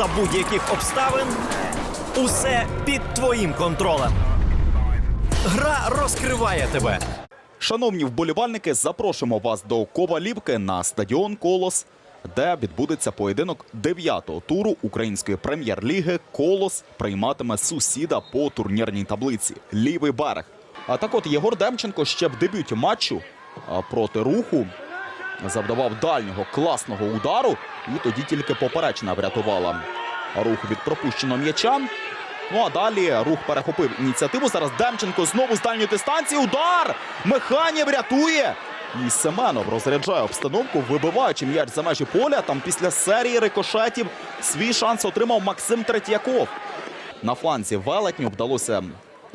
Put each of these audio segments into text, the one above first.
за будь-яких обставин. Усе під твоїм контролем. Гра розкриває тебе. Шановні вболівальники, запрошуємо вас до Ковалівки на стадіон Колос, де відбудеться поєдинок 9-го туру української прем'єр-ліги. Колос прийматиме сусіда по турнірній таблиці лівий берег. А так от Єгор Демченко ще в дебюті матчу проти руху завдавав дальнього класного удару, і тоді тільки поперечна врятувала рух від пропущеного м'яча. Ну а далі рух перехопив ініціативу. Зараз Демченко знову з дальньої дистанції. Удар! Механів рятує! І Семенов розряджає обстановку, вибиваючи м'яч за межі поля. Там після серії рикошетів свій шанс отримав Максим Третьяков. На фланзі велетню вдалося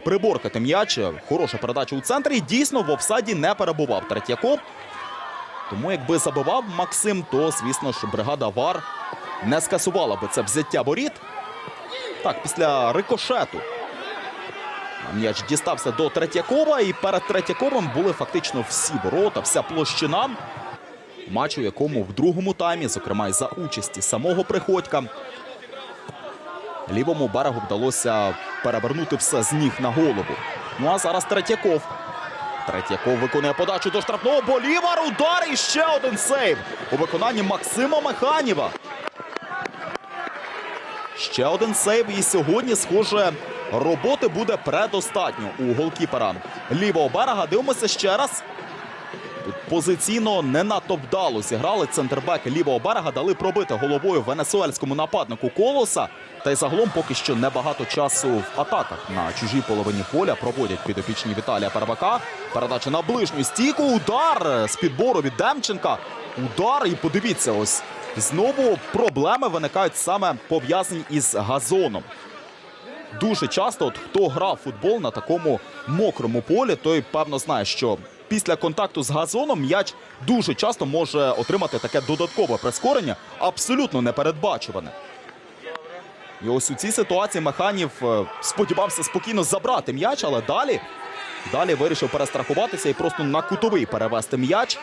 приборкати м'яч. Хороша передача у центрі. Дійсно, в офсайді не перебував Третьяков. Тому якби забивав Максим, то, звісно ж, бригада ВАР не скасувала би це взяття воріт. Так, після рикошету. М'яч дістався до Третьякова, і перед Третьяковим були фактично всі ворота, вся площина. Матч, у якому в другому таймі, зокрема й за участі самого Приходька, лівому берегу вдалося перевернути все з ніг на голову. Ну а зараз Третьяков. Третьяков виконує подачу до штрафного Болівар. Удар і ще один сейв у виконанні Максима Механіва. Ще один сейв. І сьогодні, схоже, роботи буде предостатньо у голкіпера лівого берега. Дивимося ще раз. Позиційно не надто вдало зіграли центрбеки лівого берега, дали пробити головою венесуельському нападнику колоса. Та й загалом поки що небагато часу в атаках на чужій половині поля проводять підопічні Віталія Первака. Передача на ближню стійку. Удар з підбору від Демченка. Удар. І подивіться, ось знову проблеми виникають саме пов'язані із газоном. Дуже часто, от хто грав футбол на такому мокрому полі, той певно знає, що після контакту з газоном м'яч дуже часто може отримати таке додаткове прискорення, абсолютно непередбачуване. І ось у цій ситуації Механів е, сподівався спокійно забрати м'яч, але далі, далі вирішив перестрахуватися і просто на кутовий перевести м'яч.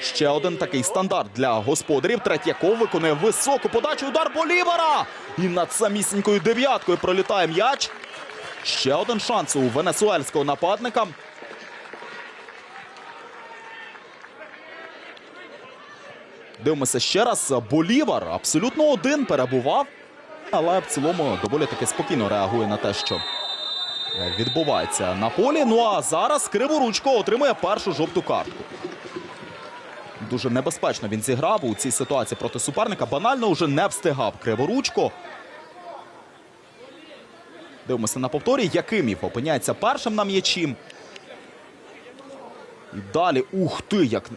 Ще один такий стандарт для господарів. Третьяков виконує високу подачу. Удар Болівара. І над самісінькою дев'яткою пролітає м'яч. Ще один шанс у венесуельського нападника. Дивимося ще раз. Болівар абсолютно один перебував. Але в цілому доволі таки спокійно реагує на те, що відбувається на полі. Ну а зараз Криворучко отримує першу жовту картку. Дуже небезпечно він зіграв у цій ситуації проти суперника. Банально вже не встигав Криворучко. Дивимося на повторі. Якимів опиняється першим на м'ячі. І далі, ух ти, як,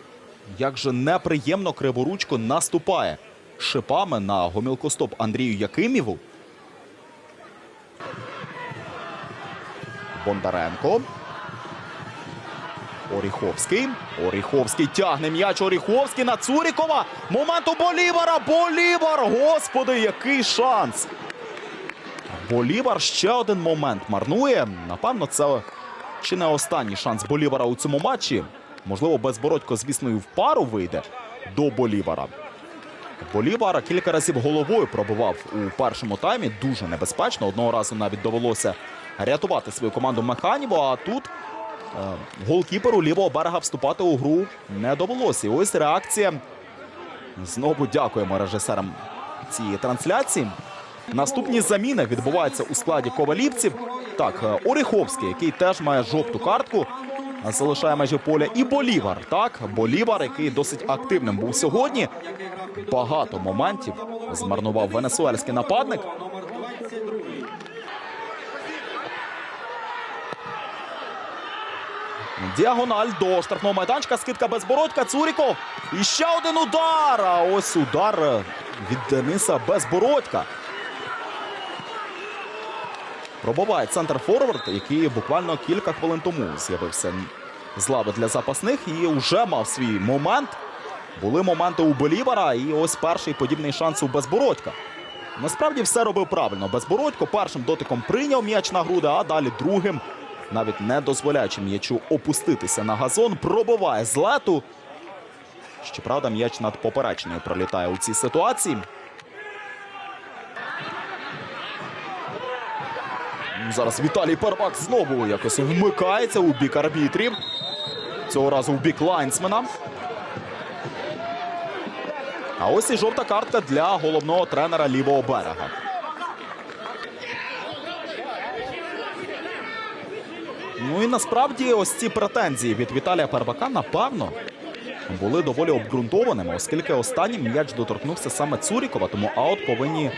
як же неприємно Криворучко наступає шипами на гомілкостоп Андрію Якиміву. Бондаренко. Оріховський. Оріховський тягне м'яч Оріховський на Цурікова. Момент у Болівара. Болівар! Господи, який шанс! Болівар ще один момент марнує. Напевно, це чи не останній шанс Болівара у цьому матчі. Можливо, безбородько, звісно, і в пару вийде до Болівара. Болівар кілька разів головою пробивав у першому таймі. Дуже небезпечно. Одного разу навіть довелося рятувати свою команду Механіву. А тут е, голкіперу лівого берега вступати у гру не довелося. І ось реакція. Знову дякуємо режисерам цієї трансляції. Наступні заміни відбуваються у складі ковалівців. Так, е, Оріховський, який теж має жовту картку, залишає межі поля. І Болівар. Так, Болівар, який досить активним був сьогодні. Багато моментів змарнував венесуельський нападник. Діагональ до штрафного майданчика. Скидка безбородька. Цуріков. І ще один удар. А ось удар від Дениса Безбородька. Пробиває центр форвард, який буквально кілька хвилин тому з'явився з лави для запасних і вже мав свій момент. Були моменти у Болівара, і ось перший подібний шанс у Безбородька. Насправді все робив правильно. Безбородько першим дотиком прийняв м'яч на груди, а далі другим, навіть не дозволяючи м'ячу опуститися на газон, пробиває з лету. Щоправда, м'яч над поперечною пролітає у цій ситуації. Зараз Віталій Парбак знову якось вмикається у бік арбітрів. Цього разу в бік лайнсмена. А ось і жовта картка для головного тренера лівого берега. Ну і насправді ось ці претензії від Віталія Парбака, напевно, були доволі обґрунтованими, оскільки останнім м'яч доторкнувся саме Цурікова, тому аут повинні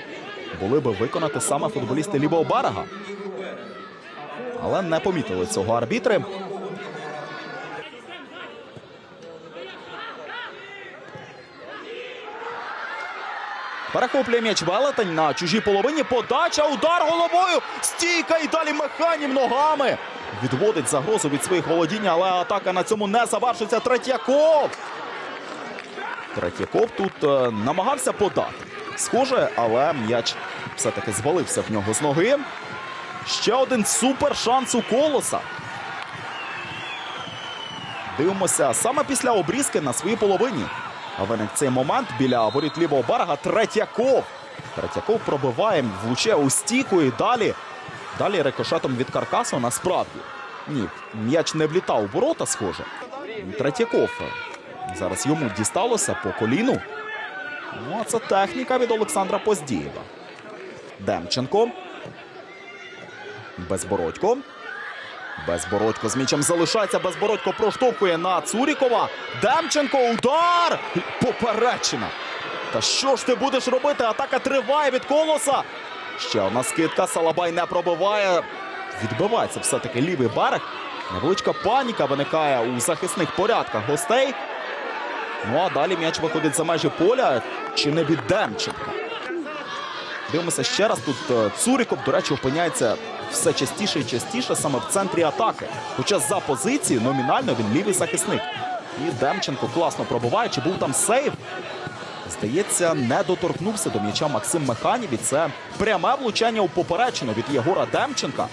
були би виконати саме футболісти лівого берега. Але не помітили цього арбітри. Перехоплює м'яч велетень на чужій половині. Подача, удар головою. Стійка і далі механів ногами. Відводить загрозу від своїх володінь, але атака на цьому не завершиться. Третьяков. Третьяков тут е, намагався подати. Схоже, але м'яч все-таки звалився в нього з ноги. Ще один супер шанс у колоса. Дивимося саме після обрізки на своїй половині. А виник цей момент біля воріт лівого берега Третьяков. Третьяков пробиває, влучає у стійку і далі. Далі рикошетом від каркасу насправді. Ні, м'яч не влітав у ворота, схоже. Третьяков. Зараз йому дісталося по коліну. Ну, а це техніка від Олександра Поздієва. Демченко. Безбородько. Безбородько з м'ячем залишається. Безбородько проштовхує на Цурікова. Демченко. Удар! Поперечина. Та що ж ти будеш робити? Атака триває від колоса. Ще одна скидка. Салабай не пробиває. Відбивається все-таки лівий берег. Невеличка паніка виникає у захисних порядках гостей. Ну а далі м'яч виходить за межі поля. Чи не від Демченка? Дивимося ще раз. Тут е, Цуріков, до речі, опиняється все частіше і частіше саме в центрі атаки. Хоча за позиції номінально він лівий захисник. І Демченко класно пробиває. Чи був там сейв? Здається, не доторкнувся до м'яча Максим Механів. І це пряме влучання у поперечину від Єгора Демченка.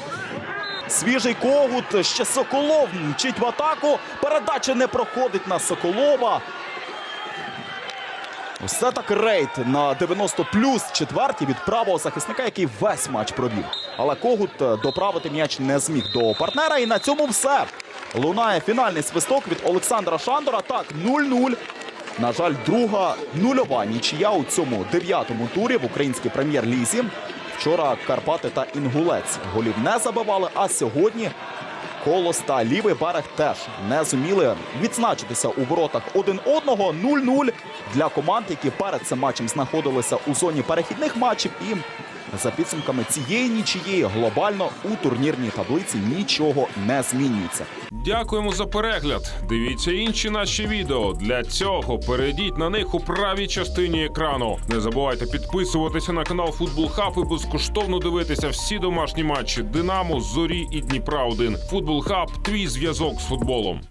Свіжий когут, ще Соколов мчить в атаку. Передача не проходить на Соколова. Це так рейд на 90 плюс четвертій від правого захисника, який весь матч провів. Але Когут е, доправити м'яч не зміг до партнера. І на цьому все. Лунає фінальний свисток від Олександра Шандора. Так, 0-0. На жаль, друга нульова нічия у цьому дев'ятому турі в українській прем'єр-лізі. Вчора Карпати та Інгулець голів не забивали, а сьогодні Колос та лівий берег теж не зуміли відзначитися у воротах один одного 0-0 для команд, які перед цим матчем знаходилися у зоні перехідних матчів. І за підсумками цієї нічиєї глобально у турнірній таблиці нічого не змінюється. Дякуємо за перегляд. Дивіться інші наші відео. Для цього перейдіть на них у правій частині екрану. Не забувайте підписуватися на канал Футбол Хаб і безкоштовно дивитися всі домашні матчі Динамо, Зорі і Дніпра 1 Футбол Хаб твій зв'язок з футболом.